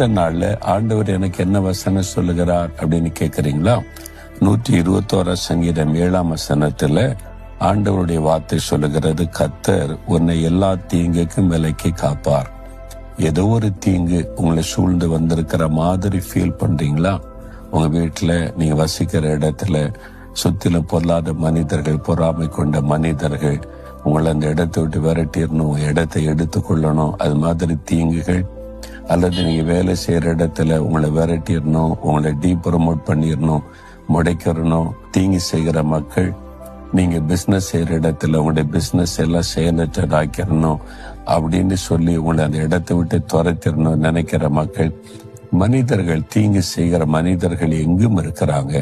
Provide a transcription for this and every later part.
இந்த நாள்ல ஆண்டவர் எனக்கு என்ன வசனம் சொல்லுகிறார் அப்படின்னு கேக்குறீங்களா? நூற்றி இருபத்தோரா சங்கீதம் ஏழாம் வசனத்துல ஆண்டவருடைய வார்த்தை சொல்லுகிறது கத்தர் உன்னை எல்லா தீங்குக்கும் விலைக்கு காப்பார். ஏதோ ஒரு தீங்கு உங்களை சூழ்ந்து வந்திருக்கிற மாதிரி ஃபீல் பண்றீங்களா? உங்க வீட்டுல நீங்க வசிக்கிற இடத்துல சுத்திலும் பொருளாத மனிதர்கள் பொறாமை கொண்ட மனிதர்கள் உங்களை அந்த இடத்தை விட்டு விரட்டிடணும் இடத்தை எடுத்துக்கொள்ளணும் அது மாதிரி தீங்குகள் அல்லது நீங்க வேலை செய்யற இடத்துல உங்களை விரட்டிடணும் உங்களை டீ ப்ரொமோட் பண்ணிடணும் முடைக்கிறணும் தீங்கு செய்கிற மக்கள் நீங்க பிசினஸ் செய்யற இடத்துல உங்களுடைய பிசினஸ் எல்லாம் செயலற்றதாக்கிறணும் அப்படின்னு சொல்லி உங்களை அந்த இடத்தை விட்டு துரத்திடணும் நினைக்கிற மக்கள் மனிதர்கள் தீங்கு செய்கிற மனிதர்கள் எங்கும் இருக்கிறாங்க.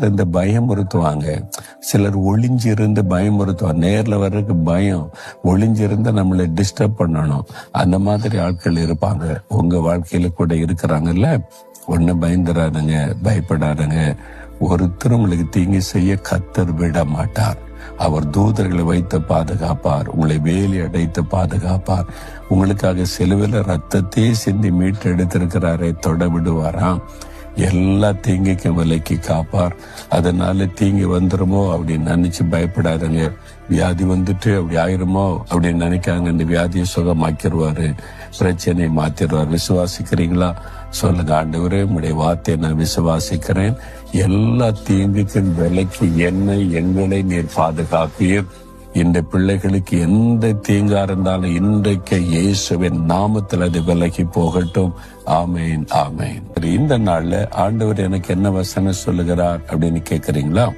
இந்த பயமுறுத்துவாங்க சிலர் ஒளிஞ்சிருந்து பயமுறுத்துவாங்க நேர்ல வர்றதுக்கு பயம். ஒளிஞ்சிருந்து நம்மளை டிஸ்டர்ப் பண்ணணும். அந்த மாதிரி ஆட்கள் இருப்பாங்க. உங்க வாழ்க்கையில கூட இருக்கிறாங்கல்ல? ஒண்ணு பயந்துடாதுங்க பயப்படாதுங்க. ஒருத்தர் உங்களுக்கு தீங்கு செய்ய கத்தர் விட மாட்டார். அவர் தூதர்களை வைத்து பாதுகாப்பார். உங்களை வேலி அடைத்து பாதுகாப்பார். உங்களுக்காக செலவில் ரத்தத்தையே சிந்தி மீட்டு எடுத்திருக்கிறாரே தொட விடுவாராம் எல்லா தீங்குக்கும் விலைக்கு காப்பார். அதனால தீங்கு வந்துருமோ அப்படின்னு நினைச்சு பயப்படாதங்க. வியாதி வந்துட்டு அப்படி ஆயிருமோ அப்படின்னு நினைக்காங்க. இந்த வியாதியை சுகமாக்கிடுவாரு. பிரச்சனையை மாத்திடுவார். விசுவாசிக்கிறீங்களா? சொல்லுங்க ஆண்டவரே உடைய வார்த்தையை நான் விசுவாசிக்கிறேன். எல்லா தீங்குக்கும் விலைக்கு என்னை எங்களை நீர் பாதுகாப்பீர். இந்த பிள்ளைகளுக்கு எந்த தீங்கா இருந்தாலும் இன்றைக்கு இயேசுவின் நாமத்தில் அது விலகி போகட்டும். ஆமேன் ஆமேன். இந்த நாள்ல ஆண்டவர் எனக்கு என்ன வசனம் சொல்லுகிறார் அப்படின்னு கேக்குறீங்களா?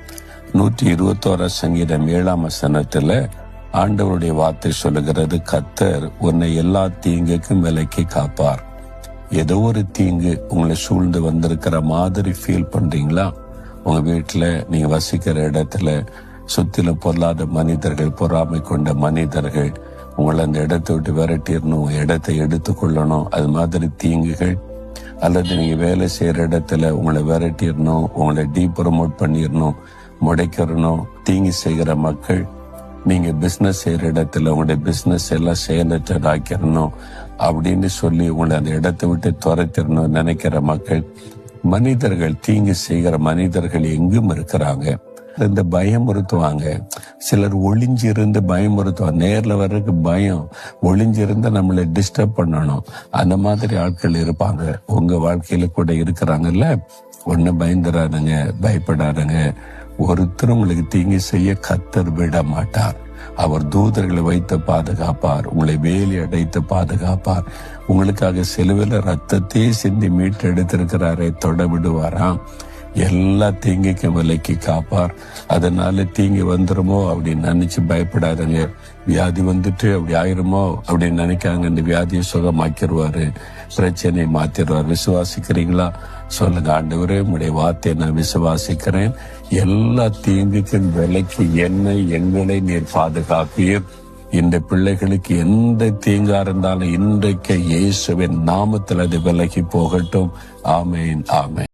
நூற்றி இருபத்தோரா சங்கீதம் ஏழாம் வசனத்துல ஆண்டவருடைய வார்த்தை சொல்லுகிறது கத்தர் உன்னை எல்லா தீங்குக்கும் விலைக்கு காப்பார். ஏதோ ஒரு தீங்கு உங்களை சூழ்ந்து வந்திருக்கிற மாதிரி ஃபீல் பண்றீங்களா? உங்க வீட்டுல நீங்க வசிக்கிற இடத்துல சுத்திலும் பொருளாத மனிதர்கள் பொறாமை கொண்ட மனிதர்கள் உங்களை அந்த இடத்தை விட்டு விரட்டிடணும் இடத்தை எடுத்துக்கொள்ளணும் அது மாதிரி தீங்குகள். அல்லது நீங்க வேலை செய்யற இடத்துல உங்களை விரட்டிடணும் உங்களை டீ ப்ரமோட் பண்ணிடணும் முடைக்கிறணும் தீங்கு செய்கிற மக்கள். நீங்க பிசினஸ் செய்யற இடத்துல உங்களுடைய பிசினஸ் எல்லாம் செயலற்றதாக்கிடணும் அப்படின்னு சொல்லி உங்களை அந்த இடத்தை விட்டு துரத்திடணும் நினைக்கிற மக்கள் மனிதர்கள் தீங்கு செய்கிற மனிதர்கள் எங்கும் இருக்கிறாங்க. இந்த பயமுறுத்துவாங்க சிலர் ஒளிஞ்சிருந்து பயமுறுத்துவாங்க நேரில் வர்றதுக்கு பயம். ஒளிஞ்சிருந்து நம்மளை டிஸ்டர்ப் பண்ணணும். அந்த மாதிரி ஆட்கள் இருப்பாங்க. உங்க வாழ்க்கையில் கூட இருக்கிறாங்கல்ல? ஒன்று பயந்துடாதுங்க பயப்படாதுங்க. ஒருத்தர் உங்களுக்கு தீங்கு செய்ய கத்தர் விட மாட்டார். அவர் தூதர்களை வைத்து பாதுகாப்பார். உங்களை வேலி அடைத்து பாதுகாப்பார். உங்களுக்காக செலுவில் ரத்தத்தையே சிந்தி மீட்டெடுத்திருக்கிறாரே தொட விடுவாராம். எல்லா தீங்குக்கும் விலைக்கு காப்பார். அதனால தீங்கு வந்துருமோ அப்படின்னு நினைச்சு பயப்படாதங்க. வியாதி வந்துட்டு அப்படி ஆயிருமோ அப்படின்னு நினைக்காங்க இந்த வியாதியை சுகமாக்கிடுவாரு. பிரச்சனையை மாத்திடுவார். விசுவாசிக்கிறீங்களா? சொல்லுங்க. ஆண்டவரே உடைய வார்த்தையை நான் விசுவாசிக்கிறேன். எல்லா தீங்குக்கும் விலைக்கு என்னை எங்களை நீர் பாதுகாப்பீர். இந்த பிள்ளைகளுக்கு எந்த தீங்கா இருந்தாலும் இன்றைக்கு இயேசுவின் நாமத்தில் அது விலகி போகட்டும். ஆமேன் ஆமேன்.